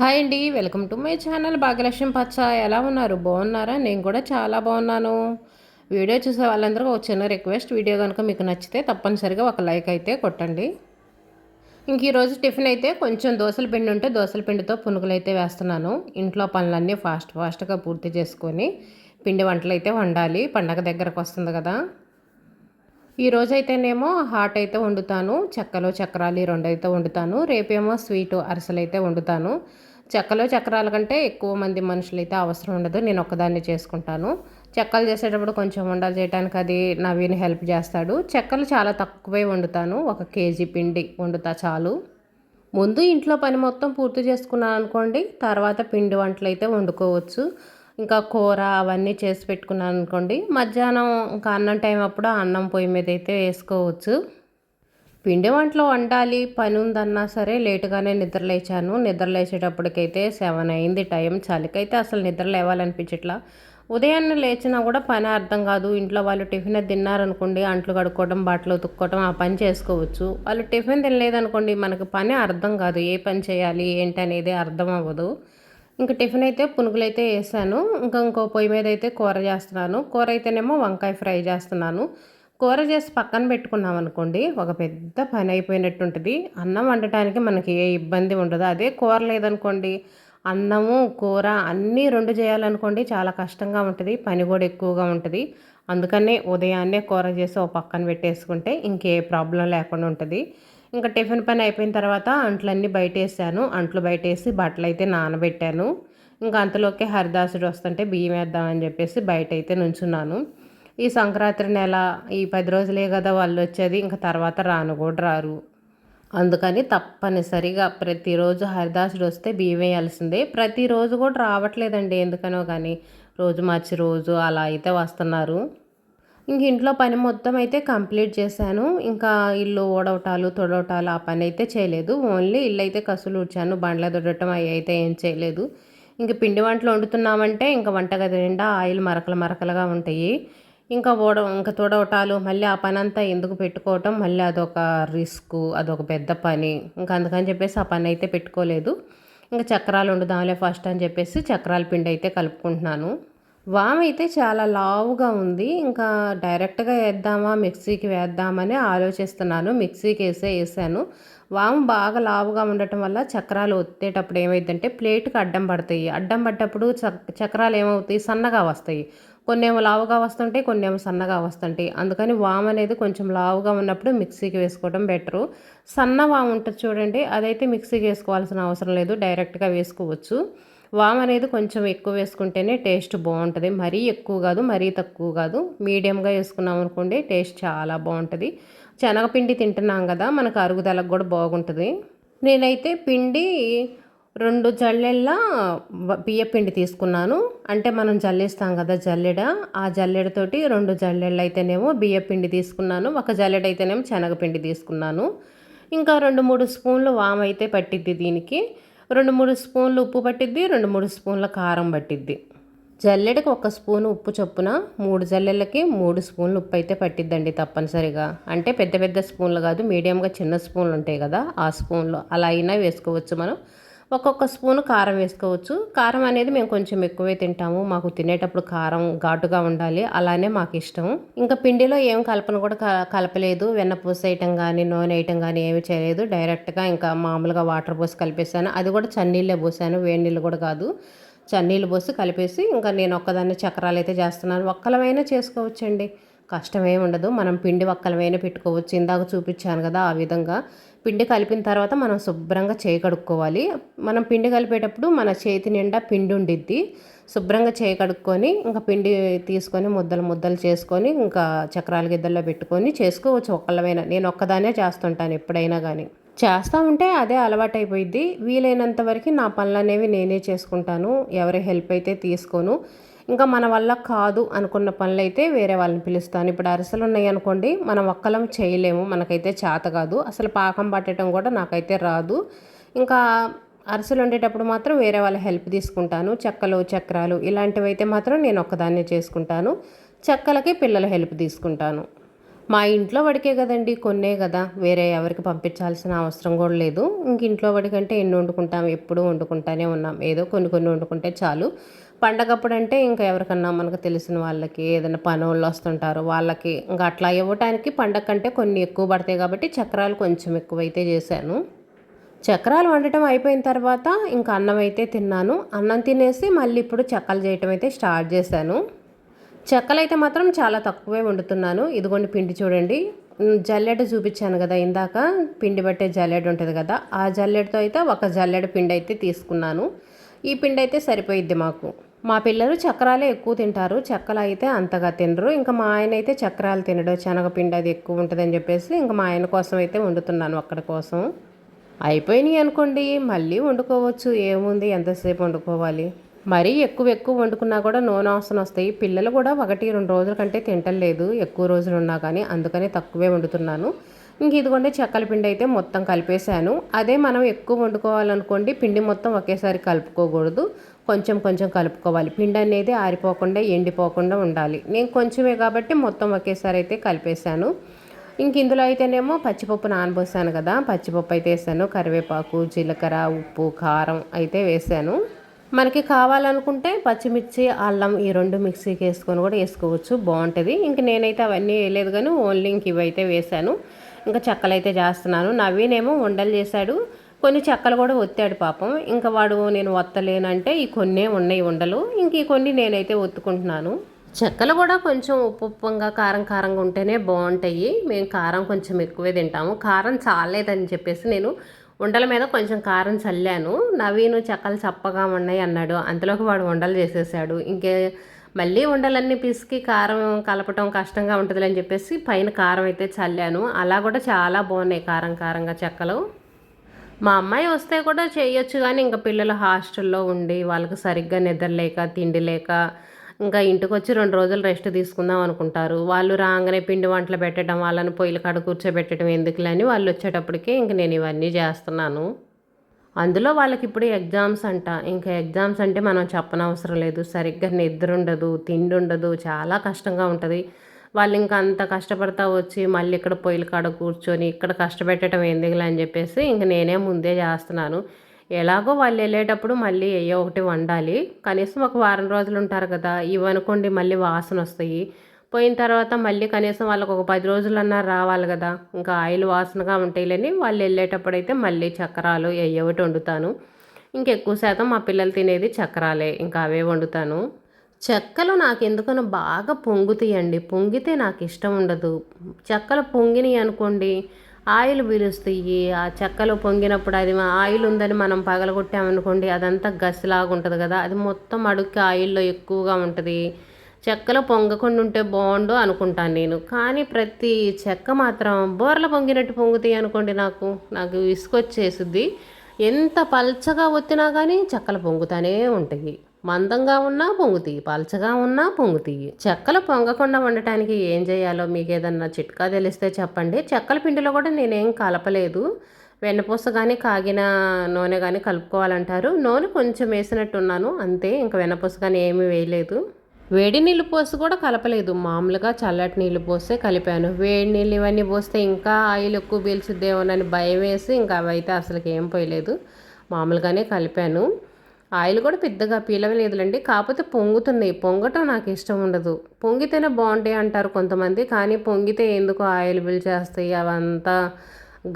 Hi అండి welcome to my channel Bhagyalakshmi పచ్చ ఎలా ఉన్నారు? బాగున్నారా? నేను కూడా చాలా బాగున్నాను. వీడియో చూసే వాళ్ళందరూ ఒక చిన్న రిక్వెస్ట్. వీడియో కనుక మీకు నచ్చితే తప్పనిసరిగా ఒక లైక్ అయితే కొట్టండి. ఇంక ఈరోజు టిఫిన్ అయితే కొంచెం దోశల పిండి ఉంటే దోశల పిండితో పునుగులు అయితే వేస్తున్నాను. ఇంట్లో పనులన్నీ ఫాస్ట్ ఫాస్ట్గా పూర్తి చేసుకొని పిండి వంటలు అయితే వండాలి. పండగ దగ్గరకు వస్తుంది కదా. ఈ రోజైతేనేమో హాట్ అయితే వండుతాను. చెక్కలు చక్రాలు ఈ రెండు అయితే వండుతాను. రేపేమో స్వీటు అరసలు అయితే వండుతాను. చెక్కలో చక్రాల కంటే ఎక్కువ మంది మనుషులు అయితే అవసరం ఉండదు. నేను ఒక్కదాన్ని చేసుకుంటాను. చెక్కలు చేసేటప్పుడు కొంచెం వండలు చేయడానికి అది నవీన్ హెల్ప్ చేస్తాడు. చెక్కలు చాలా తక్కువే వండుతాను. ఒక కేజీ పిండి వండుతా చాలు. ముందు ఇంట్లో పని మొత్తం పూర్తి చేసుకున్నాను అనుకోండి తర్వాత పిండి వంటలు అయితే వండుకోవచ్చు. ఇంకా కూర అవన్నీ చేసి పెట్టుకున్నాను అనుకోండి మధ్యాహ్నం ఇంకా అన్నం టైం అప్పుడు అన్నం పొయ్యి మీద అయితే వేసుకోవచ్చు. పిండి వంటలు వండాలి పని ఉందన్నా సరే లేటుగానే నిద్ర లేచాను. సెవెన్ అయింది టైం. చలికైతే అసలు నిద్ర లేవాలనిపించట్లా. ఉదయాన్నే లేచినా కూడా పని అర్థం కాదు. ఇంట్లో వాళ్ళు టిఫిన్ తిన్నారనుకోండి అంట్లు కడుక్కోవడం బట్టలు ఉతుక్కోవడం ఆ పని చేసుకోవచ్చు. వాళ్ళు టిఫిన్ తినలేదనుకోండి మనకు పని అర్థం కాదు. ఏ పని చేయాలి ఏంటి అనేది అర్థం అవ్వదు. ఇంకా టిఫిన్ అయితే పునుగులు అయితే వేసాను. ఇంకా ఇంకో పొయ్యి మీద అయితే కూర చేస్తున్నాను. కూర అయితేనేమో వంకాయ ఫ్రై చేస్తున్నాను. కూర చేసి పక్కన పెట్టుకున్నాం అనుకోండి ఒక పెద్ద పని అయిపోయినట్టు ఉంటుంది అన్నం వండటానికి మనకి ఏ ఇబ్బంది ఉండదు. అదే కూర లేదనుకోండి అన్నము కూర అన్నీ రెండు చేయాలనుకోండి చాలా కష్టంగా ఉంటుంది పని కూడా ఎక్కువగా ఉంటుంది. అందుకనే ఉదయాన్నే కూర చేసి ఓ పక్కన పెట్టేసుకుంటే ఇంకే ప్రాబ్లం లేకుండా ఉంటుంది. ఇంకా టిఫిన్ పని అయిపోయిన తర్వాత అంట్లన్నీ బయట వేసాను అంట్లు బయట వేసి బట్టలు అయితే నానబెట్టాను. ఇంకా అంతలోకే హరిదాసుడు వస్తుంటే బియ్యం వేద్దామని చెప్పేసి బయట అయితే నుంచున్నాను. ఈ సంక్రాంతి నెల ఈ పది రోజులే కదా వాళ్ళు వచ్చేది ఇంకా తర్వాత రాను కూడా రారు. అందుకని తప్పనిసరిగా ప్రతిరోజు హరిదాసుడు వస్తే బియ్యం వేయాల్సిందే. ప్రతిరోజు కూడా రావట్లేదండి ఎందుకనో కానీ రోజు మార్చి రోజు అలా అయితే వస్తున్నారు. ఇంక ఇంట్లో పని మొత్తం అయితే కంప్లీట్ చేశాను. ఇంకా ఇల్లు ఓడవటాలు తొడవటాలు ఆ పని అయితే చేయలేదు. ఓన్లీ ఇల్లు అయితే కసులు ఉడ్చాను బండ్ల దొడటం అవి అయితే ఏం చేయలేదు. ఇంక పిండి వంటలు వండుతున్నామంటే ఇంకా వంటగది నిండా ఆయిల్ మరకలు మరకలుగా ఉంటాయి. ఇంకా ఓడ ఇంకా తుడవటాలు మళ్ళీ ఆ పని అంతా ఎందుకు పెట్టుకోవటం మళ్ళీ అదొక రిస్క్ అదొక పెద్ద పని. ఇంకా అందుకని చెప్పేసి ఆ పని అయితే పెట్టుకోలేదు. ఇంకా చక్రాలు వండుదాంలే ఫస్ట్ అని చెప్పేసి చక్రాల పిండి అయితే కలుపుకుంటున్నాను. వామ్ అయితే చాలా లావుగా ఉంది. ఇంకా డైరెక్ట్గా వేద్దామా మిక్సీకి వేద్దామని ఆలోచిస్తున్నాను. మిక్సీకి వేసే వేసాను. వాము బాగా లావుగా ఉండటం వల్ల చక్రాలు ఒత్తేటప్పుడు ఏమైందంటే ప్లేట్కి అడ్డం పడతాయి. అడ్డం పడ్డప్పుడు చక్రాలు ఏమవుతాయి? సన్నగా వస్తాయి. కొన్ని ఏమో లావుగా వస్తుంటాయి కొన్ని ఏమో సన్నగా వస్తుంటాయి. అందుకని వామ్ అనేది కొంచెం లావుగా ఉన్నప్పుడు మిక్సీకి వేసుకోవడం బెటరు. సన్న వామ్ ఉంటుంది చూడండి అదైతే మిక్సీకి వేసుకోవాల్సిన అవసరం లేదు డైరెక్ట్గా వేసుకోవచ్చు. వామ్ అనేది కొంచెం ఎక్కువ వేసుకుంటేనే టేస్ట్ బాగుంటుంది. మరీ ఎక్కువ కాదు మరీ తక్కువ కాదు. మీడియంగా వేసుకున్నాం అనుకోండి టేస్ట్ చాలా బాగుంటుంది. శనగపిండి తింటున్నాం కదా మనకు అరుగుదలకు కూడా బాగుంటుంది. నేనైతే పిండి రెండు జల్లెళ్ళ బియ్యపిండి తీసుకున్నాను. అంటే మనం జల్లేస్తాం కదా జల్లెడ. ఆ జల్లెడతోటి రెండు జల్లెళ్ళు అయితేనేమో బియ్యపిండి తీసుకున్నాను. ఒక జల్లెడ అయితేనేమో శనగపిండి తీసుకున్నాను. ఇంకా రెండు మూడు స్పూన్లు వామ్ అయితే పట్టిద్ది దీనికి. రెండు మూడు స్పూన్లు ఉప్పు పట్టిద్ది రెండు మూడు స్పూన్ల కారం పట్టిద్ది. జల్లెడకి ఒక స్పూన్ ఉప్పు చొప్పున మూడు జల్లెళ్ళకి మూడు స్పూన్లు ఉప్పు అయితే పట్టిద్దండి తప్పనిసరిగా. అంటే పెద్ద పెద్ద స్పూన్లు కాదు మీడియంగా చిన్న స్పూన్లు ఉంటాయి కదా ఆ స్పూన్లు. అలా అయినా వేసుకోవచ్చు మనం. ఒక్కొక్క స్పూన్ కారం వేసుకోవచ్చు. కారం అనేది మేము కొంచెం ఎక్కువే తింటాము. మాకు తినేటప్పుడు కారం ఘాటుగా ఉండాలి. అలానే మాకు ఇష్టం. ఇంకా పిండిలో ఏం కలపను కూడా కలపలేదు. వెన్న పూస వేయటం కానీ నూనె వేయటం కానీ ఏమి చేయలేదు. డైరెక్ట్గా ఇంకా మామూలుగా వాటర్ పోసి కలిపేసాను. అది కూడా చన్నీళ్ళే పోసాను. వేడి నీళ్ళు కూడా కాదు. చన్నీళ్ళు పోసి కలిపేసి ఇంకా నేను ఒక్కదాన్ని చక్రాలు అయితే చేస్తున్నాను. ఒక్కలమైనా చేసుకోవచ్చండి. కష్టమేమి ఉండదు. మనం పిండి ఒక్కలమైనా పెట్టుకోవచ్చు. ఇందాక చూపించాను కదా ఆ విధంగా. పిండి కలిపిన తర్వాత మనం శుభ్రంగా చేయి కడుక్కోవాలి. మనం పిండి కలిపేటప్పుడు మన చేతి నిండా పిండి ఉండిద్ది. శుభ్రంగా చేయి కడుక్కొని ఇంకా పిండి తీసుకొని ముద్దలు ముద్దలు చేసుకొని ఇంకా చక్రాల గిద్దల్లో పెట్టుకొని చేసుకోవచ్చు ఒక్కళ్ళమైనా నేను ఒక్కదానే చేస్తుంటాను ఎప్పుడైనా కానీ చేస్తూ ఉంటే అదే అలవాటైపోయింది వీలైనంత వరకు నా పనులు అనేవి నేనే చేసుకుంటాను. ఎవరి హెల్ప్ అయితే తీసుకోను. ఇంకా మన వల్ల కాదు అనుకున్న పనులు అయితే వేరే వాళ్ళని పిలుస్తాను. ఇప్పుడు అరిసెలు ఉన్నాయి అనుకోండి మనం ఒక్కలం చేయలేము మనకైతే చేత కాదు. అసలు పాకం పట్టడం కూడా నాకైతే రాదు. ఇంకా అరిసెలు వండేటప్పుడు మాత్రం వేరే వాళ్ళ హెల్ప్ తీసుకుంటాను. చెక్కలు చక్రాలు ఇలాంటివి అయితే మాత్రం నేను ఒక్కదాన్నే చేసుకుంటాను. చెక్కలకి పిల్లల హెల్ప్ తీసుకుంటాను. మా ఇంట్లో వడికే కదండి కొన్నే కదా. వేరే ఎవరికి పంపించాల్సిన అవసరం కూడా లేదు. ఇంక ఇంట్లో వడికంటే ఎన్ని వండుకుంటాం ఎప్పుడు వండుకుంటానే ఉన్నాం. ఏదో కొన్ని కొన్ని వండుకుంటే చాలు. పండగప్పుడు అంటే ఇంకా ఎవరికన్నా మనకు తెలిసిన వాళ్ళకి ఏదైనా పని వాళ్ళు వస్తుంటారు వాళ్ళకి ఇంకా అట్లా ఇవ్వటానికి పండగ కంటే కొన్ని ఎక్కువ పడతాయి కాబట్టి చక్రాలు కొంచెం ఎక్కువైతే చేశాను. చక్రాలు వండటం అయిపోయిన తర్వాత ఇంకా అన్నం అయితే తిన్నాను. అన్నం తినేసి మళ్ళీ ఇప్పుడు చెక్కలు చేయటం అయితే స్టార్ట్ చేశాను. చెక్కలు అయితే మాత్రం చాలా తక్కువే వండుతున్నాను. ఇదిగోండి పిండి చూడండి. జల్లెడ చూపించాను కదా ఇందాక. పిండి పట్టే జల్లెడ ఉంటుంది కదా ఆ జల్లెడతో అయితే ఒక జల్లెడ పిండి అయితే తీసుకున్నాను. ఈ పిండి అయితే సరిపోయిద్ది మాకు. మా పిల్లలు చక్రాలే ఎక్కువ తింటారు. చెక్కలు అయితే అంతగా తినరు. ఇంకా మా ఆయన అయితే చక్రాలు తినడు. శనగపిండి అది ఎక్కువ ఉంటుందని చెప్పేసి ఇంకా మా ఆయన కోసం అయితే వండుతున్నాను అక్కడ కోసం. అయిపోయినాయి అనుకోండి. మళ్ళీ వండుకోవచ్చు. ఏముంది? ఎంతసేపు వండుకోవాలి? మరీ ఎక్కువ ఎక్కువ వండుకున్నా కూడా నూనె అవసరం వస్తాయి. పిల్లలు కూడా ఒకటి రెండు రోజుల కంటే తింటలేదు ఎక్కువ రోజులు ఉన్నా కానీ అందుకనే తక్కువే వండుతున్నాను. ఇంక ఇదిగోండి చెక్కల పిండి అయితే మొత్తం కలిపేశాను. అదే మనం ఎక్కువ వండుకోవాలనుకోండి పిండి మొత్తం ఒకేసారి కలుపుకోకూడదు. కొంచెం కొంచెం కలుపుకోవాలి. పిండి అనేది ఆరిపోకుండా ఎండిపోకుండా ఉండాలి. నేను కొంచెమే కాబట్టి మొత్తం ఒకేసారి అయితే కలిపేశాను. ఇంక ఇందులో అయితేనేమో పచ్చిపప్పు నానబోసాను కదా. పచ్చిపప్పు అయితే వేసాను. కరివేపాకు జీలకర్ర ఉప్పు కారం అయితే వేసాను. మనకి కావాలనుకుంటే పచ్చిమిర్చి అల్లం ఈ రెండు మిక్సీకి వేసుకొని కూడా వేసుకోవచ్చు. బాగుంటుంది. ఇంక నేనైతే అవన్నీ వేయలేదు కానీ ఓన్లీ ఇంక ఇవైతే వేసాను. ఇంకా చెక్కలు అయితే చేస్తున్నాను. నవీనేమో వండలు చేశాడు. కొన్ని చెక్కలు కూడా ఒత్తాడు పాపం. ఇంకా వాడు నేను ఒత్తలేనంటే ఈ కొన్నే ఉన్నాయి ఉండలు. ఇంక ఈ కొన్ని నేనైతే ఒత్తుకుంటున్నాను. చెక్కలు కూడా కొంచెం ఉప్పు ఉప్పంగా కారం కారంగా ఉంటేనే బాగుంటాయి. మేము కారం కొంచెం ఎక్కువే తింటాము. కారం చాలేదని చెప్పేసి నేను ఉండల మీద కొంచెం కారం చల్లాను. నవీను చెక్కలు చప్పగా ఉన్నాయి అన్నాడు. అంతలోకి వాడు ఉండలు చేసేసాడు. ఇంకే మళ్ళీ ఉండలన్నీ పిసికి కారం కలపటం కష్టంగా ఉంటుందని చెప్పేసి పైన కారం అయితే చల్లాను. అలా కూడా చాలా బాగున్నాయి కారం కారంగా చెక్కలు. మా అమ్మాయి వస్తే కూడా చేయొచ్చు కానీ ఇంకా పిల్లలు హాస్టల్లో ఉండి వాళ్ళకి సరిగ్గా నిద్ర లేక తిండి లేక ఇంకా ఇంటికి వచ్చి రెండు రోజులు రెస్ట్ తీసుకుందాం అనుకుంటారు. వాళ్ళు రాగానే పిండి వంటలు పెట్టడం వాళ్ళని పొయ్యిల కాడ కూర్చోబెట్టడం ఎందుకులని వాళ్ళు వచ్చేటప్పటికే ఇంక నేను ఇవన్నీ చేస్తున్నాను. అందులో వాళ్ళకి ఇప్పుడు ఎగ్జామ్స్ అంట. ఇంకా ఎగ్జామ్స్ అంటే మనం చెప్పనవసరం లేదు. సరిగ్గా నిద్ర ఉండదు తిండి ఉండదు చాలా కష్టంగా ఉంటుంది. వాళ్ళు ఇంకా అంత కష్టపడతా వచ్చి మళ్ళీ ఇక్కడ పొయ్యిల కాడ కూర్చొని ఇక్కడ కష్టపెట్టడం ఎందుకులే అని చెప్పేసి ఇంక నేనే ముందే చేస్తున్నాను. ఎలాగో వాళ్ళు వెళ్ళేటప్పుడు మళ్ళీ ఏ ఒకటి వండాలి. కనీసం ఒక వారం రోజులు ఉంటారు కదా ఇవనుకోండి మళ్ళీ వాసన వస్తాయి. పోయిన తర్వాత మళ్ళీ కనీసం వాళ్ళకు ఒక పది రోజులన్నా రావాలి కదా ఇంకా ఆయిల్ వాసనగా ఉంటాయిలేని వాళ్ళు వెళ్ళేటప్పుడు అయితే మళ్ళీ చక్రాలు ఏ ఒకటి వండుతాను. ఇంకెక్కువ శాతం మా పిల్లలు తినేది చక్రాలే ఇంకా అవే వండుతాను. చెక్కలు నాకు ఎందుకనో బాగా పొంగుతాయండి. పొంగితే నాకు ఇష్టం ఉండదు. చెక్కలు పొంగినాయి అనుకోండి ఆయిల్ పీలుస్తాయి. ఆ చెక్కలు పొంగినప్పుడు అది ఆయిల్ ఉందని మనం పగలగొట్టామనుకోండి అదంతా గసిలాగా ఉంటుంది కదా. అది మొత్తం అడుక్కి ఆయిల్లో ఎక్కువగా ఉంటుంది. చెక్కలు పొంగకుండా ఉంటే బాగుండు అనుకుంటాను నేను. కానీ ప్రతి చెక్క మాత్రం బోర్ల పొంగినట్టు పొంగుతాయి అనుకోండి నాకు. నాకు ఇసుకొచ్చేసుద్ది ఎంత పల్చగా ఒత్తినా కానీ చెక్కలు పొంగుతానే ఉంటాయి. మందంగా ఉన్నా పొంగుతీయి పలచగా ఉన్నా పొంగుతీయి చెక్కలు పొంగకుండా ఉండటానికి ఏం చేయాలో మీకు ఏదన్నా చిట్కా తెలిస్తే చెప్పండి. చెక్కల పిండిలో కూడా నేనేం కలపలేదు. వెన్నపూస కానీ కాగిన నూనె కానీ కలుపుకోవాలంటారు. నూనె కొంచెం వేసినట్టున్నాను అంతే. ఇంకా వెన్నపూస కానీ ఏమీ వేయలేదు. వేడి నీళ్ళు పోసి కూడా కలపలేదు. మామూలుగా చల్లటి నీళ్ళు పోస్తే కలిపాను. వేడి నీళ్ళు ఇవన్నీ పోస్తే ఇంకా ఆయిల్ ఎక్కువ పీల్చుద్దేమోనని భయం వేసి ఇంకా అవైతే అసలుకి ఏం పోయలేదు. మామూలుగానే కలిపాను. ఆయిల్ కూడా పెద్దగా పీలవలేదులండి కాకపోతే పొంగుతుంది పొంగటం నాకు ఇష్టం ఉండదు. పొంగితేనే బాగుంటాయి అంటారు కొంతమంది. కానీ పొంగితే ఎందుకు ఆయిల్ బిల్ చేస్తాయి? అవంతా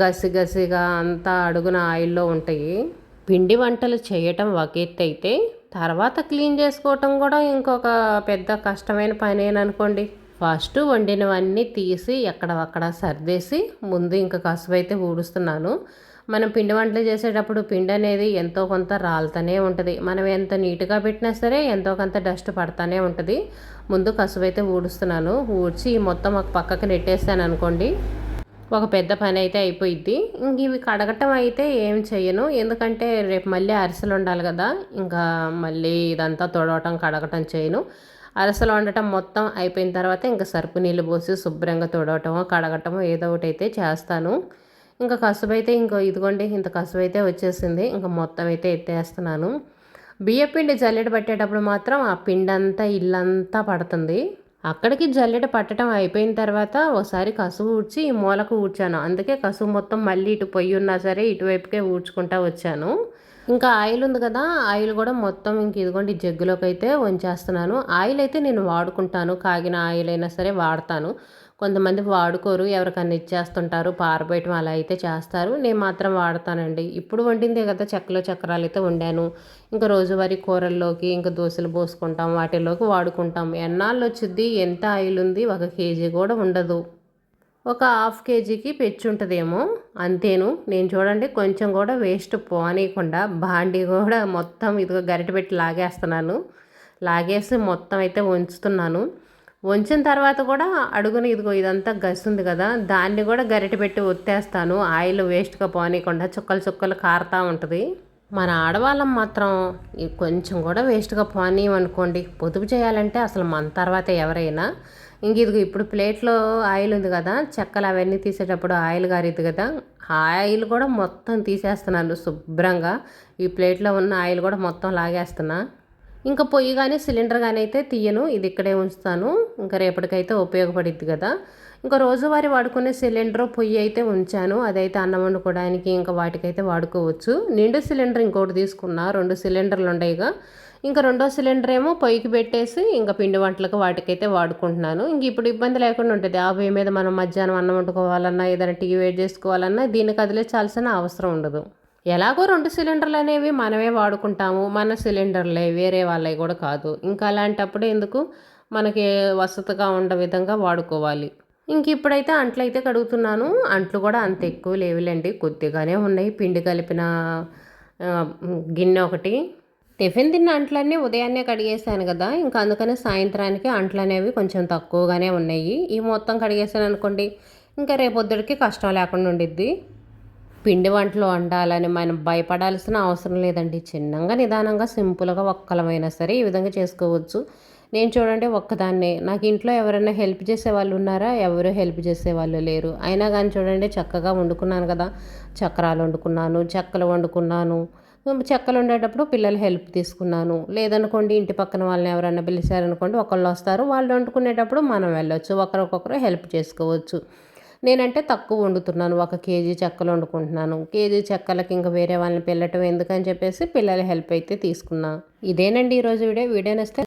గసిగసిగా అంతా అడుగున ఆయిల్లో ఉంటాయి. పిండి వంటలు చేయటం ఒక ఎత్తు అయితే తర్వాత క్లీన్ చేసుకోవటం కూడా ఇంకొక పెద్ద కష్టమైన పనేననుకోండి ఫస్ట్ వండినవన్నీ తీసి ఎక్కడ అక్కడ సర్దేసి ముందు ఇంకా కసువైతే ఊడుస్తున్నాను. మనం పిండి వంటలు చేసేటప్పుడు పిండి అనేది ఎంతో కొంత రాలుతూనే ఉంటుంది. మనం ఎంత నీట్గా పెట్టినా సరే ఎంతో కొంత డస్ట్ పడతానే ఉంటుంది. ముందు కసువు అయితే ఊడుస్తున్నాను. ఊడ్చి మొత్తం ఒక పక్కకి నెట్టేస్తాను అనుకోండి. ఒక పెద్ద పని అయితే అయిపోయిద్ది. ఇంక ఇవి కడగటం అయితే ఏం చెయ్యను. ఎందుకంటే రేపు మళ్ళీ అరిసెలు ఉండాలి కదా. ఇంకా మళ్ళీ ఇదంతా తొడవటం కడగటం చేయను. అరసలు వండటం మొత్తం అయిపోయిన తర్వాత ఇంకా సరుపు నీళ్ళు పోసి శుభ్రంగా తొడవటమో కడగటమో ఏదో ఒకటి అయితే చేస్తాను. ఇంకా కసుపు అయితే ఇంకో ఇదిగోండి ఇంత కసుపు అయితే వచ్చేసింది. ఇంకా మొత్తం అయితే ఎత్తేస్తున్నాను. బియ్య పిండి జల్లెడ పట్టేటప్పుడు మాత్రం ఆ పిండి అంతా ఇల్లంతా పడుతుంది. అక్కడికి జల్లెడ పట్టడం అయిపోయిన తర్వాత ఒకసారి కసువు ఊడ్చి ఈ మూలకు ఊడ్చాను. అందుకే కసువు మొత్తం మళ్ళీ ఇటు పొయ్యి ఉన్నా సరే ఇటువైపుకే ఊడ్చుకుంటా వచ్చాను. ఇంకా ఆయిల్ ఉంది కదా ఆయిల్ కూడా మొత్తం ఇంక ఇదిగోండి జగ్గులోకి అయితే వంచేస్తున్నాను. ఆయిల్ అయితే నేను వాడుకుంటాను. కాగిన ఆయిల్ అయినా సరే వాడతాను. కొంతమంది వాడుకోరు ఎవరికన్నా ఇచ్చేస్తుంటారు పారబెట్టడం అలా అయితే చేస్తారు. నేను మాత్రం వాడతానండి. ఇప్పుడు వండిందే కదా చెక్కలో చక్రాలు అయితే వండాను. ఇంకా రోజువారీ కూరల్లోకి ఇంకా దోశలు పోసుకుంటాం వాటిల్లోకి వాడుకుంటాం. ఎన్నాళ్ళు వచ్చింది ఎంత ఆయిల్ ఉంది ఒక కేజీ కూడా ఉండదు. ఒక హాఫ్ కేజీకి పెచ్చి ఉంటుందేమో అంతేను. నేను చూడండి కొంచెం కూడా వేస్ట్ పోనీయకుండా బాండి కూడా మొత్తం ఇదిగో గరిటె పెట్టి లాగేస్తున్నాను. లాగేసి మొత్తం అయితే ఉంచుతున్నాను. వంచిన తర్వాత కూడా అడుగున ఇదిగో ఇదంతా గస్తుంది కదా దాన్ని కూడా గరిటె పెట్టి ఒత్తేస్తాను. ఆయిల్ వేస్ట్గా పోనీయకుండా చుక్కలు చుక్కలు కారుతూ ఉంటుంది. మన ఆడవాళ్ళం మాత్రం కొంచెం కూడా వేస్ట్గా పోనీయమనుకోండి. పొదుపు చేయాలంటే అసలు మన తర్వాత ఎవరైనా ఇంక ఇదిగో ఇప్పుడు ప్లేట్లో ఆయిల్ ఉంది కదా చెక్కలు అవన్నీ తీసేటప్పుడు ఆయిల్ గారిద్ది కదా ఆయిల్ కూడా మొత్తం తీసేస్తున్నాను శుభ్రంగా. ఈ ప్లేట్లో ఉన్న ఆయిల్ కూడా మొత్తం లాగేస్తున్నా. ఇంకా పొయ్యి కానీ సిలిండర్ కానీ అయితే తీయను. ఇది ఇక్కడే ఉంచుతాను. ఇంకా రేపటికైతే ఉపయోగపడిద్ది కదా. ఇంకా రోజువారీ వాడుకునే సిలిండర్ పొయ్యి అయితే ఉంచాను. అదైతే అన్నం వండుకోవడానికి ఇంకా వాటికైతే వాడుకోవచ్చు. నిండు సిలిండర్ ఇంకోటి తీసుకున్నా. రెండు సిలిండర్లు ఉండేగా. ఇంకా రెండో సిలిండర్ ఏమో పొయ్యికి పెట్టేసి ఇంకా పిండి వంటలకు వాటికైతే వాడుకుంటున్నాను. ఇంక ఇప్పుడు ఇబ్బంది లేకుండా ఉంటుంది. ఆ పొయ్యి మీద మనం మధ్యాహ్నం అన్నం వండుకోవాలన్నా ఏదైనా టీ వేడి చేసుకోవాలన్నా దీన్ని కదిలించాల్సిన అవసరం ఉండదు. ఎలాగో రెండు సిలిండర్లు అనేవి మనమే వాడుకుంటాము మన సిలిండర్లే వేరే వాళ్ళవి కూడా కాదు. ఇంకా అలాంటప్పుడు ఎందుకు? మనకి వసతిగా ఉండ విధంగా వాడుకోవాలి. ఇంక ఇప్పుడైతే అంట్లు అయితే కడుగుతున్నాను. అంట్లు కూడా అంత ఎక్కువ లేవులేండి. కొద్దిగానే ఉన్నాయి. పిండి కలిపిన గిన్నె ఒకటి. టిఫిన్ తిన్న అంట్లన్నీ ఉదయాన్నే కడిగేసాను కదా. ఇంకా అందుకని సాయంత్రానికి అంట్లు అనేవి కొంచెం తక్కువగానే ఉన్నాయి. ఈ మొత్తం కడిగేసాను అనుకోండి ఇంకా రేపొద్దుడికి కష్టం లేకుండా ఉండిద్ది. పిండి వంటలు వండాలని మనం భయపడాల్సిన అవసరం లేదండి. చిన్నగా నిదానంగా సింపుల్గా ఒక్కలమైనా సరే ఈ విధంగా చేసుకోవచ్చు. నేను చూడండి ఒక్కదాన్నే. నాకు ఇంట్లో ఎవరైనా హెల్ప్ చేసే వాళ్ళు ఉన్నారా? ఎవరు హెల్ప్ చేసే వాళ్ళు లేరు. అయినా కానీ చూడండి చక్కగా వండుకున్నాను కదా. చక్రాలు వండుకున్నాను చెక్కలు వండుకున్నాను. చెక్కలు ఉండేటప్పుడు పిల్లలు హెల్ప్ తీసుకున్నాను. లేదనుకోండి ఇంటి పక్కన వాళ్ళని ఎవరైనా పిలిచారనుకోండి ఒకళ్ళు వస్తారు. వాళ్ళు వండుకునేటప్పుడు మనం వెళ్ళొచ్చు ఒకరికొకరు హెల్ప్ చేసుకోవచ్చు. నేనంటే తక్కువ వండుతున్నాను. ఒక కేజీ చెక్కలు వండుకుంటున్నాను. కేజీ చెక్కలకి ఇంకా వేరే వాళ్ళని పిల్లటం ఎందుకని చెప్పేసి పిల్లల హెల్ప్ అయితే తీసుకున్నా. ఇదేనండి ఈరోజు వీడియో. వీడియో నస్తే